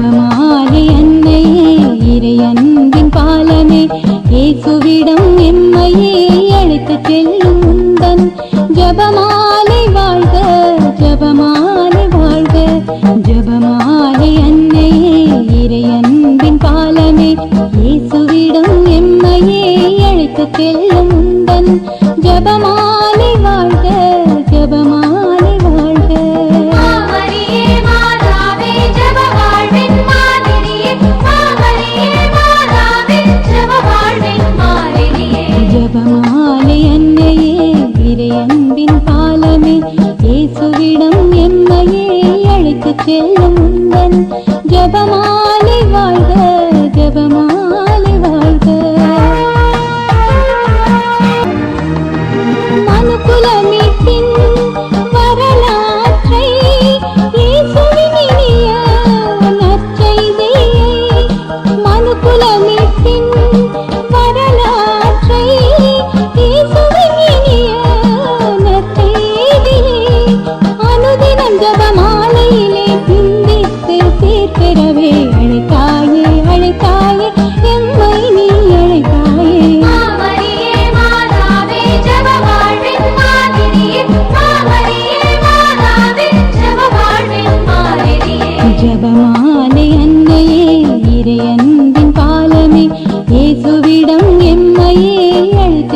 ஜபமாலை அன்னையே இறை அன்பின் பாலனே இயேசுவிடம் எம்மையே அழைத்து செல்லும் முந்தன். ஜபமாலை வாழ்க ஜபமாலை வாழ்க ஜபமாலை அன்னையே இறை அன்பின் பாலனே இயேசுவிடம் எம்மையே அழைத்து செல்லும் முந்தன். ஜபமாலை ചെല്ലുന്നൻ ജപ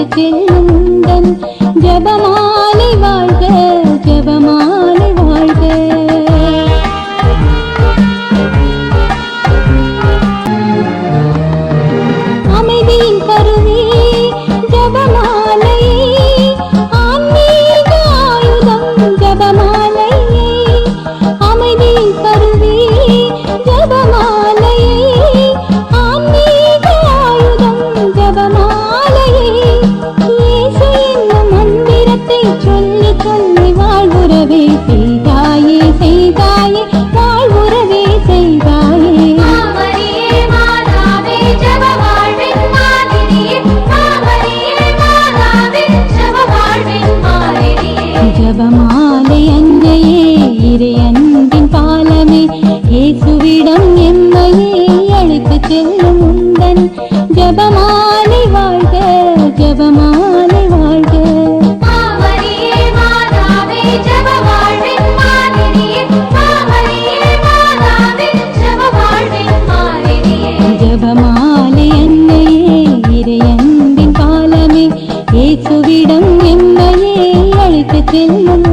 ചെല്ലും முருகன் ஜபமாலை வாழ்க ஜபமாலை வாழ்க. ஜபமாலை அன்னையே இறையன்பின் பாலமே. ஏசுவிடம் அழைத்து செல்லும்